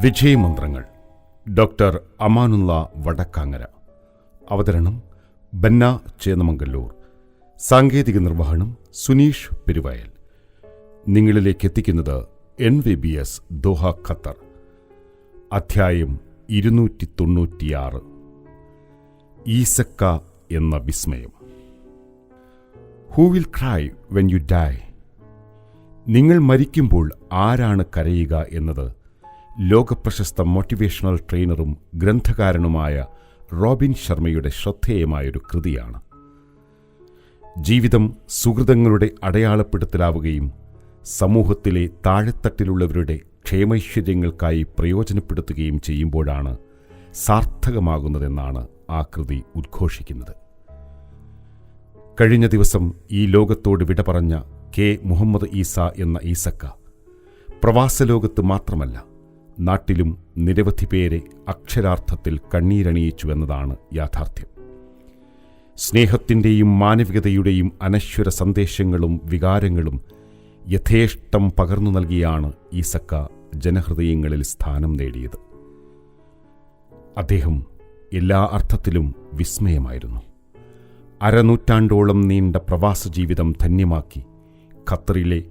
വിജയമന്ത്രങ്ങൾ. Doctor Amanullah Vadakkangara. അവതരണം ബന്ന ചേന്നമംഗല്ലൂർ. സാങ്കേതിക നിർവഹണം സുനീഷ് പെരുവയൽ. നിങ്ങളിലേക്ക് എത്തിക്കുന്നത് N V B S Doha Qatar. അധ്യായം ഇരുന്നൂറ്റി തൊണ്ണൂറ്റിയാറ് ഈസക്ക എന്ന വിസ്മയം. Who will cry when you die നിങ്ങൾ മരിക്കുമ്പോൾ ആരാണ് കരയുക എന്നത് ലോകപ്രശസ്ത മോട്ടിവേഷണൽ ട്രെയിനറും ഗ്രന്ഥകാരനുമായ റോബിൻ ശർമ്മയുടെ ശ്രദ്ധേയമായൊരു കൃതിയാണ്. ജീവിതം സുഹൃതങ്ങളുടെ അടയാളപ്പെടുത്തലാവുകയും സമൂഹത്തിലെ താഴെത്തട്ടിലുള്ളവരുടെ ക്ഷേമൈശ്വര്യങ്ങൾക്കായി പ്രയോജനപ്പെടുത്തുകയും ചെയ്യുമ്പോഴാണ് സാർത്ഥകമാകുന്നതെന്നാണ് ആ കൃതി ഉദ്ഘോഷിക്കുന്നത്. കഴിഞ്ഞ ദിവസം ഈ ലോകത്തോട് വിട പറഞ്ഞ കെ മുഹമ്മദ് ഈസ എന്ന ഈസക്ക പ്രവാസലോകത്ത് മാത്രമല്ല നാട്ടിലും നിരവധി പേരെ അക്ഷരാർത്ഥത്തിൽ കണ്ണീരണിയിച്ചു എന്നതാണ് യാഥാർത്ഥ്യം. സ്നേഹത്തിന്റെയും മാനവികതയുടെയും അനശ്വര സന്ദേശങ്ങളും വികാരങ്ങളും യഥേഷ്ടം പകർന്നു നൽകിയാണ് ഈസക്ക ജനഹൃദയങ്ങളിൽ സ്ഥാനം നേടിയത്. അദ്ദേഹം എല്ലാ അർത്ഥത്തിലും വിസ്മയമായിരുന്നു. അരനൂറ്റാണ്ടോളം നീണ്ട പ്രവാസ ജീവിതം ധന്യമാക്കി ഖത്തറിലെ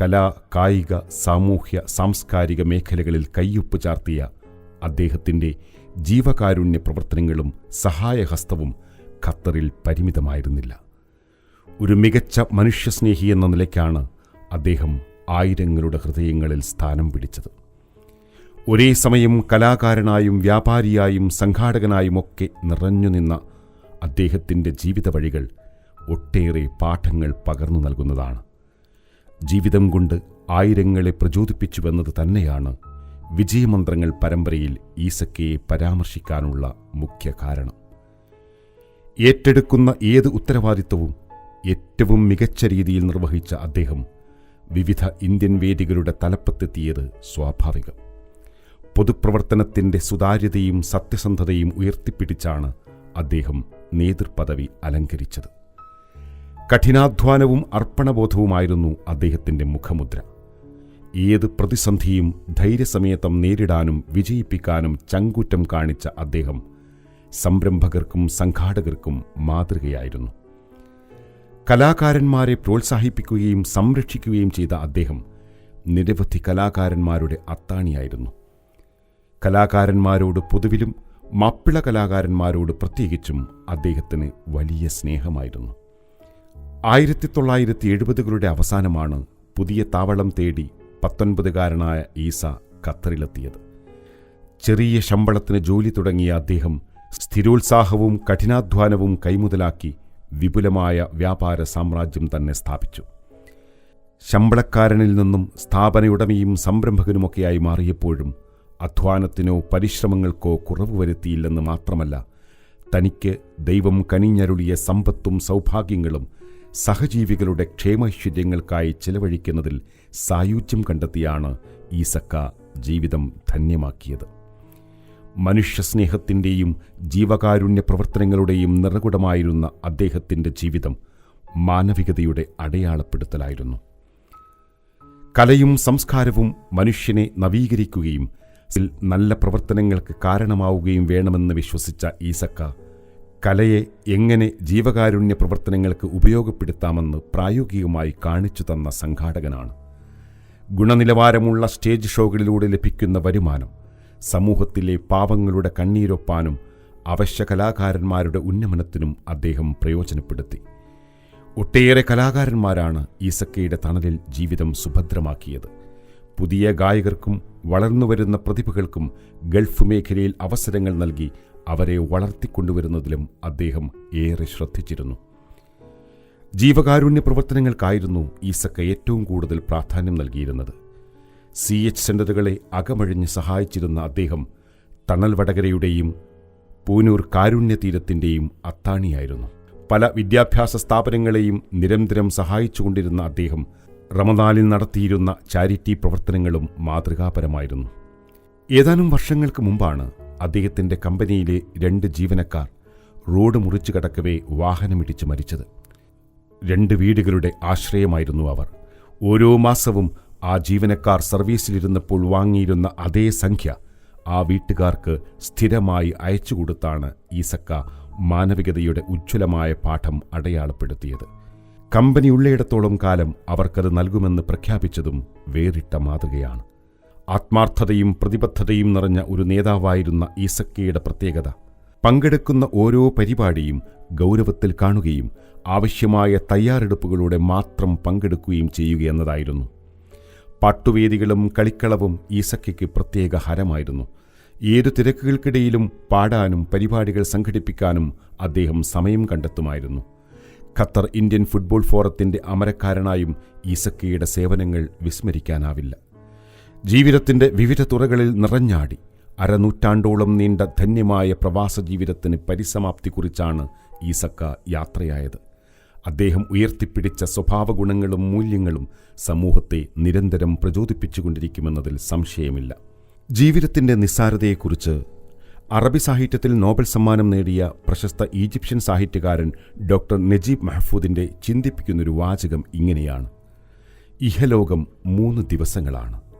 കലാ കായിക സാമൂഹ്യ സാംസ്കാരിക മേഖലകളിൽ കയ്യൊപ്പ് ചാർത്തിയ അദ്ദേഹത്തിന്റെ ജീവകാരുണ്യ പ്രവർത്തനങ്ങളും സഹായഹസ്തവും ഖത്തറിൽ പരിമിതമായിരുന്നില്ല. ഒരു മികച്ച മനുഷ്യസ്നേഹി എന്ന നിലയ്ക്കാണ് അദ്ദേഹം ആയിരങ്ങളുടെ ഹൃദയങ്ങളിൽ സ്ഥാനം പിടിച്ചത്. ഒരേ സമയം കലാകാരനായും വ്യാപാരിയായും സംഘാടകനായുമൊക്കെ നിറഞ്ഞുനിന്ന അദ്ദേഹത്തിന്റെ ജീവിത വഴികൾ ഒട്ടേറെ പാഠങ്ങൾ പകർന്നു നൽകുന്നതാണ്. ജീവിതം കൊണ്ട് ആയിരങ്ങളെ പ്രചോദിപ്പിച്ചുവെന്നത് തന്നെയാണ് വിജയമന്ത്രങ്ങൾ പരമ്പരയിൽ ഈസക്കയെ പരാമർശിക്കാനുള്ള മുഖ്യ കാരണം. ഏറ്റെടുക്കുന്ന ഏത് ഉത്തരവാദിത്വവും ഏറ്റവും മികച്ച രീതിയിൽ നിർവഹിച്ച അദ്ദേഹം വിവിധ ഇന്ത്യൻ വേദികളുടെ തലപ്പത്തെത്തിയത് സ്വാഭാവികം. പൊതുപ്രവർത്തനത്തിന്റെ സുതാര്യതയും സത്യസന്ധതയും ഉയർത്തിപ്പിടിച്ചാണ് അദ്ദേഹം നേതൃപദവി അലങ്കരിച്ചത്. കഠിനാധ്വാനവും അർപ്പണബോധവുമായിരുന്നു അദ്ദേഹത്തിന്റെ മുഖമുദ്ര. ഏത് പ്രതിസന്ധിയും ധൈര്യസമേതം നേരിടാനും വിജയിപ്പിക്കാനും ചങ്കൂറ്റം കാണിച്ച അദ്ദേഹം സംരംഭകർക്കും സംഘാടകർക്കും മാതൃകയായിരുന്നു. കലാകാരന്മാരെ പ്രോത്സാഹിപ്പിക്കുകയും സംരക്ഷിക്കുകയും ചെയ്ത അദ്ദേഹം നിരവധി കലാകാരന്മാരുടെ അത്താണിയായിരുന്നു. കലാകാരന്മാരോട് പൊതുവിലും മാപ്പിള കലാകാരന്മാരോട് പ്രത്യേകിച്ചും അദ്ദേഹത്തിന് വലിയ സ്നേഹമായിരുന്നു. ആയിരത്തി തൊള്ളായിരത്തി എഴുപതുകളുടെ അവസാനമാണ് പുതിയ താവളം തേടി പത്തൊൻപതുകാരനായ ഈസ ഖത്തറിലെത്തിയത്. ചെറിയ ശമ്പളത്തിന് ജോലി തുടങ്ങിയ അദ്ദേഹം സ്ഥിരോത്സാഹവും കഠിനാധ്വാനവും കൈമുതലാക്കി വിപുലമായ വ്യാപാര സാമ്രാജ്യം തന്നെ സ്ഥാപിച്ചു. ശമ്പളക്കാരനിൽ നിന്നും സ്ഥാപനയുടമയും സംരംഭകനുമൊക്കെയായി മാറിയപ്പോഴും അധ്വാനത്തിനോ പരിശ്രമങ്ങൾക്കോ കുറവ് വരുത്തിയില്ലെന്ന് മാത്രമല്ല തനിക്ക് ദൈവം കനിഞ്ഞരുളിയ സമ്പത്തും സൗഭാഗ്യങ്ങളും സഹജീവികളുടെ ക്ഷേമൈശ്വര്യങ്ങൾക്കായി ചെലവഴിക്കുന്നതിൽ സായുജ്യം കണ്ടെത്തിയാണ് ഈസക്ക ജീവിതം ധന്യമാക്കിയത്. മനുഷ്യസ്നേഹത്തിന്റെയും ജീവകാരുണ്യ പ്രവർത്തനങ്ങളുടെയും നിറകുടമായിരുന്ന അദ്ദേഹത്തിന്റെ ജീവിതം മാനവികതയുടെ അടയാളപ്പെടുത്തലായിരുന്നു. കലയും സംസ്കാരവും മനുഷ്യനെ നവീകരിക്കുകയും നല്ല പ്രവർത്തനങ്ങൾക്ക് കാരണമാവുകയും വേണമെന്ന് വിശ്വസിച്ച ഈസക്ക കലയെ എങ്ങനെ ജീവകാരുണ്യ പ്രവർത്തനങ്ങൾക്ക് ഉപയോഗപ്പെടുത്താമെന്ന് പ്രായോഗികമായി കാണിച്ചു തന്ന സംഘാടകനാണ്. ഗുണനിലവാരമുള്ള സ്റ്റേജ് ഷോകളിലൂടെ ലഭിക്കുന്ന വരുമാനം സമൂഹത്തിലെ പാവങ്ങളുടെ കണ്ണീരൊപ്പാനും അവശ്യ കലാകാരന്മാരുടെ ഉന്നമനത്തിനും അദ്ദേഹം പ്രയോജനപ്പെടുത്തി. ഒട്ടേറെ കലാകാരന്മാരാണ് ഈസക്കയുടെ തണലിൽ ജീവിതം സുഭദ്രമാക്കിയത്. പുതിയ ഗായകർക്കും വളർന്നുവരുന്ന പ്രതിഭകൾക്കും ഗൾഫ് മേഖലയിൽ അവസരങ്ങൾ നൽകി അവരെ വളർത്തിക്കൊണ്ടുവരുന്നതിലും അദ്ദേഹം ഏറെ ശ്രദ്ധിച്ചിരുന്നു. ജീവകാരുണ്യ പ്രവർത്തനങ്ങൾക്കായിരുന്നു ഈസക്ക ഏറ്റവും കൂടുതൽ പ്രാധാന്യം നൽകിയിരുന്നത്. സി എച്ച് സെന്ററുകളെ അകമഴിഞ്ഞ് സഹായിച്ചിരുന്ന അദ്ദേഹം തണൽ വടകരയുടെയും പൂനൂർ കാരുണ്യ തീരത്തിന്റെയും അത്താണിയായിരുന്നു. പല വിദ്യാഭ്യാസ സ്ഥാപനങ്ങളെയും നിരന്തരം സഹായിച്ചുകൊണ്ടിരുന്ന അദ്ദേഹം റമദാനിൽ നടത്തിയിരുന്ന ചാരിറ്റി പ്രവർത്തനങ്ങളും മാതൃകാപരമായിരുന്നു. ഏതാനും വർഷങ്ങൾക്ക് മുമ്പാണ് അദ്ദേഹത്തിന്റെ കമ്പനിയിലെ രണ്ട് ജീവനക്കാർ റോഡ് മുറിച്ചു കടക്കവേ വാഹനമിടിച്ച് മരിച്ചത്. രണ്ട് വീടുകളുടെ ആശ്രയമായിരുന്നു അവർ. ഓരോ മാസവും ആ ജീവനക്കാർ സർവീസിലിരുന്നപ്പോൾ വാങ്ങിയിരുന്ന അതേ സംഖ്യ ആ വീട്ടുകാർക്ക് സ്ഥിരമായി അയച്ചു അയച്ചുകൊടുത്താണ് ഈസക്ക മാനവികതയുടെ ഉജ്ജ്വലമായ പാഠം അടയാളപ്പെടുത്തിയത്. കമ്പനി ഉള്ളയിടത്തോളം കാലം അവർക്കത് നൽകുമെന്ന് പ്രഖ്യാപിച്ചതും വേറിട്ട മാതൃകയാണ്. ആത്മാർത്ഥതയും പ്രതിബദ്ധതയും നിറഞ്ഞ ഒരു നേതാവായിരുന്ന ഈസക്കയുടെ പ്രത്യേകത. പങ്കെടുക്കുന്ന ഓരോ പരിപാടിയും ഗൗരവത്തിൽ കാണുകയും ആവശ്യമായ തയ്യാറെടുപ്പുകളോടെ മാത്രം പങ്കെടുക്കുകയും ചെയ്യുക എന്നതായിരുന്നു. പാട്ടുവേദികളും കളിക്കളവും ഈസക്കയ്ക്ക് പ്രത്യേക ഹരമായിരുന്നു. ഏതു തിരക്കുകൾക്കിടയിലും പാടാനും പരിപാടികൾ സംഘടിപ്പിക്കാനും അദ്ദേഹം സമയം കണ്ടെത്തുമായിരുന്നു. ഖത്തർ ഇന്ത്യൻ ഫുട്ബോൾ ഫോറത്തിന്റെ അമരക്കാരനായും ഈസക്കയുടെ സേവനങ്ങൾ വിസ്മരിക്കാനാവില്ല. ജീവിതത്തിന്റെ വിവിധ തുറകളിൽ നിറഞ്ഞാടി. അരനൂറ്റാണ്ടോളം നീണ്ട ധന്യമായ പ്രവാസ ജീവിതത്തിന് പരിസമാപ്തി കുറിച്ചാണ് ഈസക്ക യാത്രയായത്. അദ്ദേഹം ഉയർത്തിപ്പിടിച്ച സ്വഭാവഗുണങ്ങളും മൂല്യങ്ങളും സമൂഹത്തെ നിരന്തരം പ്രചോദിപ്പിച്ചുകൊണ്ടിരിക്കുമെന്നതിൽ സംശയമില്ല. ജീവിതത്തിന്റെ നിസ്സാരതയെക്കുറിച്ച് അറബി സാഹിത്യത്തിൽ നോബൽ സമ്മാനം നേടിയ പ്രശസ്ത ഈജിപ്ഷ്യൻ സാഹിത്യകാരൻ ഡോക്ടർ നജീബ് മഹഫൂദിന്റെ ചിന്തിപ്പിക്കുന്നൊരു വാചകം ഇങ്ങനെയാണ്. ഇഹലോകം മൂന്ന് ദിവസങ്ങളാണ്.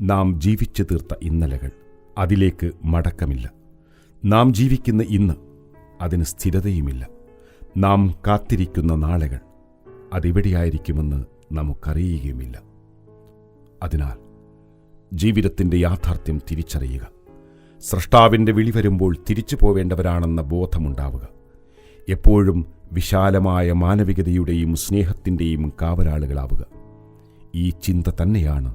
നാം ജീവിച്ചു തീർത്ത ഇന്നലകൾ. അതിലേക്ക് മടക്കമില്ല. നാം ജീവിക്കുന്ന ഇന്ന് അതിന് സ്ഥിരതയുമില്ല. നാം കാത്തിരിക്കുന്ന നാളുകൾ അതെവിടെയായിരിക്കുമെന്ന് നമുക്കറിയുകയുമില്ല. അതിനാൽ ജീവിതത്തിന്റെ യാഥാർത്ഥ്യം തിരിച്ചറിയുക. സ്രഷ്ടാവിന്റെ വിളി വരുമ്പോൾ തിരിച്ചു പോവേണ്ടവരാണെന്ന ബോധമുണ്ടാവുക. എപ്പോഴും വിശാലമായ മാനവികതയുടെയും സ്നേഹത്തിന്റെയും കാവലാളുകളാവുക. ഈ ചിന്ത തന്നെയാണ്